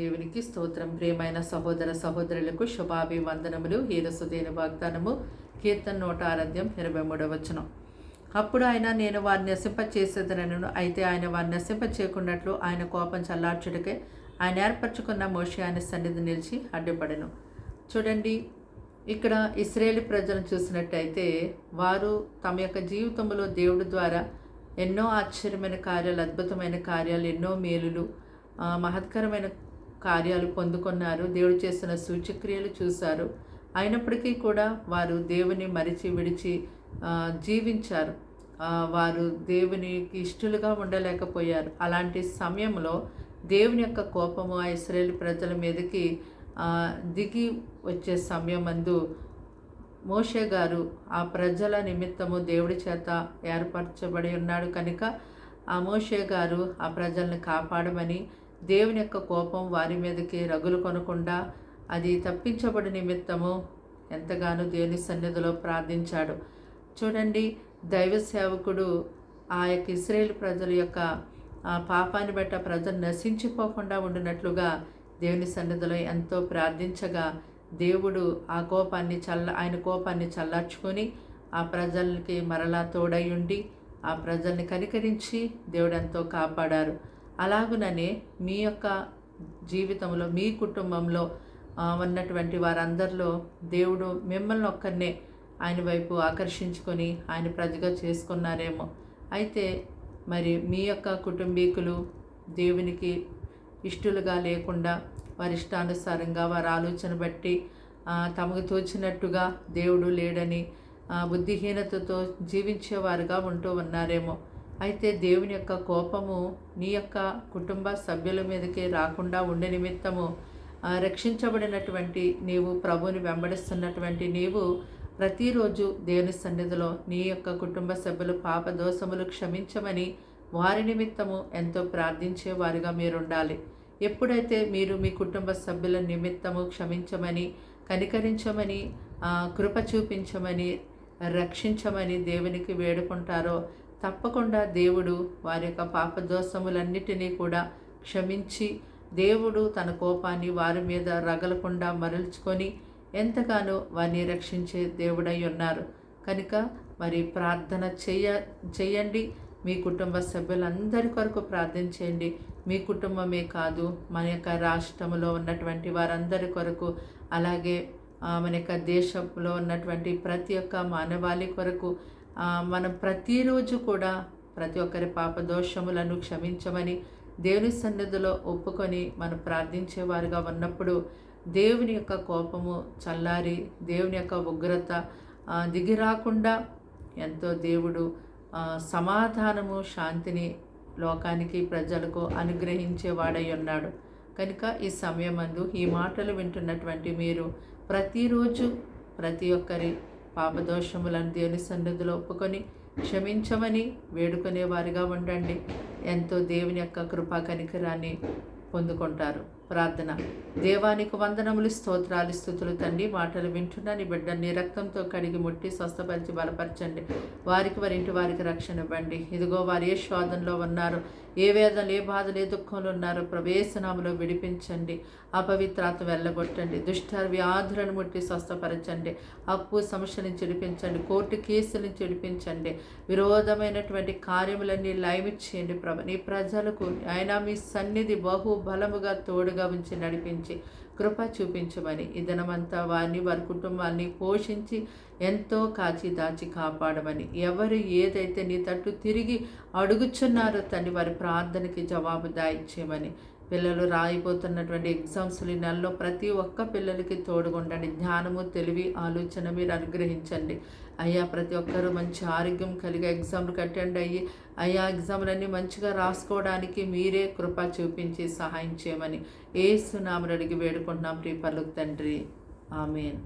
దేవునికి స్తోత్రం. ప్రేమైన సహోదర సహోదరులకు శుభాభివందనములు. హీరసుదేని వాగ్దానము. కీర్తన నూట ఆరాధ్యం ఇరవై మూడవ వచనం. అప్పుడు ఆయన నేను వారిని నశింప చేసేదనను అయితే ఆయన వారిని నశింప చేయకున్నట్లు ఆయన కోపం చల్లార్చుడికే ఆయన ఏర్పరచుకున్న మోషి ఆయన సన్నిధి నిలిచి అడ్డుపడను. చూడండి ఇక్కడ ఇస్రాయేల్ ప్రజలను చూసినట్టయితే వారు తమ యొక్క జీవితంలో దేవుడి ద్వారా ఎన్నో ఆశ్చర్యమైన కార్యాలు అద్భుతమైన కార్యాలు ఎన్నో మేలులు మహత్కరమైన కార్యాలు పొందుకున్నారు. దేవుడు చేసిన సూచక్రియలు చూశారు. అయినప్పటికీ కూడా వారు దేవుని మరిచి విడిచి జీవించారు. వారు దేవునికి ఇష్టలుగా ఉండలేకపోయారు. అలాంటి సమయంలో దేవుని యొక్క కోపము ఆ ఇస్రాయేల్ ప్రజల మీదకి దిగి వచ్చే సమయమందు మోషే గారు ఆ ప్రజల నిమిత్తము దేవుడి చేత ఏర్పరచబడి ఉన్నాడు కనుక ఆ మోషే గారు ఆ ప్రజల్ని కాపాడమని దేవుని యొక్క కోపం వారి మీదకి రగులు కొనకుండా అది తప్పించబడి నిమిత్తము ఎంతగానో దేవుని సన్నిధిలో ప్రార్థించాడు. చూడండి దైవ సేవకుడు ఆ యొక్క ఇస్రాయేల్ ప్రజల యొక్క ఆ పాపాన్ని బట్టి ఆ ప్రజలు నశించిపోకుండా ఉండినట్లుగా దేవుని సన్నిధిలో ఎంతో ప్రార్థించగా దేవుడు ఆ కోపాన్ని చల్ల ఆయన కోపాన్ని చల్లార్చుకొని ఆ ప్రజలకి మరలా తోడై ఉండి ఆ ప్రజల్ని కనికరించి దేవుడు ఎంతో కాపాడారు. అలాగుననే మీ యొక్క జీవితంలో మీ కుటుంబంలో ఉన్నటువంటి వారందరిలో దేవుడు మిమ్మల్ని ఒక్కరినే ఆయన వైపు ఆకర్షించుకొని ఆయన ప్రజగా చేసుకున్నారేమో. అయితే మరి మీ యొక్క కుటుంబీకులు దేవునికి ఇష్టలుగా లేకుండా వారి ఇష్టానుసారంగా వారి ఆలోచన బట్టి తమకు తోచినట్టుగా దేవుడు లేడని బుద్ధిహీనతతో జీవించేవారుగా ఉంటూ ఉన్నారేమో. అయితే దేవుని యొక్క కోపము నీ యొక్క కుటుంబ సభ్యుల మీదకి రాకుండా ఉండే నిమిత్తము రక్షించబడినటువంటి నీవు ప్రభుని వెంబడిస్తున్నటువంటి నీవు ప్రతిరోజు దేవుని సన్నిధిలో నీ యొక్క కుటుంబ సభ్యులు పాప దోషములు క్షమించమని వారి నిమిత్తము ఎంతో ప్రార్థించే వారిగా మీరు ఉండాలి ఎప్పుడైతే మీరు మీ కుటుంబ సభ్యుల నిమిత్తము క్షమించమని కనికరించమని కృప చూపించమని రక్షించమని దేవునికి వేడుకుంటారో తప్పకుండా దేవుడు వారి యొక్క పాపదోషములన్నిటినీ కూడా క్షమించి దేవుడు తన కోపాన్ని వారి మీద రగలకుండా మరల్చుకొని ఎంతగానో వారిని రక్షించే దేవుడై ఉన్నారు. కనుక మరి ప్రార్థన చెయ్య చేయండి. మీ కుటుంబ సభ్యులందరి కొరకు ప్రార్థన చేయండి. మీ కుటుంబమే కాదు మన యొక్క రాష్ట్రంలో ఉన్నటువంటి వారందరి కొరకు అలాగే మన యొక్క దేశంలో ఉన్నటువంటి ప్రతి ఒక్క మానవాళి కొరకు మనం ప్రతిరోజు కూడా ప్రతి ఒక్కరి పాప దోషములను క్షమించమని దేవుని సన్నిధిలో ఒప్పుకొని మనం ప్రార్థించేవారుగా ఉన్నప్పుడు దేవుని యొక్క కోపము చల్లారి దేవుని యొక్క ఉగ్రత దిగిరాకుండా దిగి రాకుండా ఎంతో దేవుడు సమాధానము శాంతిని లోకానికి ప్రజలకు అనుగ్రహించేవాడై ఉన్నాడు. కనుక ఈ సమయమందు ఈ మాటలు వింటున్నటువంటి మీరు ప్రతిరోజు ప్రతి ఒక్కరి పాపదోషములను దేవుని సన్నిధిలో ఒప్పుకొని క్షమించమని వేడుకునే వారిగా ఉండండి. ఎంతో దేవుని యొక్క కృపా కనికరాన్ని పొందుకుంటారు. ప్రార్థన. దేవానికి వందనములు స్తోత్రాలు స్థుతులు తండ్రి. మాటలు వింటున్నా నీ బిడ్డ నీ రక్తంతో కడిగి ముట్టి స్వస్థపరిచి బలపరచండి. వారికి వారి ఇంటి వారికి రక్షణ ఇవ్వండి. ఇదిగో వారు ఏ స్వాదంలో ఉన్నారు ఏ వేదనలు ఏ బాధలు ఏ దుఃఖంలో ఉన్నారో ప్రవేశనాములో విడిపించండి. అపవిత్రాత వెళ్ళగొట్టండి. దుష్ట వ్యాధులను ముట్టి స్వస్థపరచండి. అప్పు సమస్య నుంచి విడిపించండి కోర్టు కేసుల నుంచి విడిపించండి విరోధమైనటువంటి కార్యములన్నీ లయమిచ్చేయండి ప్రభ. నీ ప్రజలకు ఆయన మీ సన్నిధి బహు బలముగా తోడుగా ఉంచి నడిపించి కృప చూపించమని. ఈ దినమంతా వారిని వారి కుటుంబాన్ని పోషించి ఎంతో కాచి దాచి కాపాడమని. ఎవరు ఏదైతే నీ తట్టు తిరిగి అడుగుచున్నారో తండ్రి వారి ప్రార్థనకి జవాబు దాయిచ్చేయమని పిల్లలు రాయిపోతున్నటువంటి ఎగ్జామ్స్ ఈ నెలలో ప్రతి ఒక్క పిల్లలకి తోడుగుండండి. జ్ఞానము తెలివి ఆలోచన మీరు అనుగ్రహించండి. అయ్యా ప్రతి ఒక్కరూ మంచి ఆరోగ్యం కలిగే ఎగ్జామ్లు కట్టండి అయ్యి అయ్యా ఎగ్జామ్లన్నీ మంచిగా రాసుకోవడానికి మీరే కృప చూపించి సహాయం చేయమని ఏ సునామలు అడిగి వేడుకుంటున్నాం ప్రియ పలుకు తండ్రి. ఆమెన్.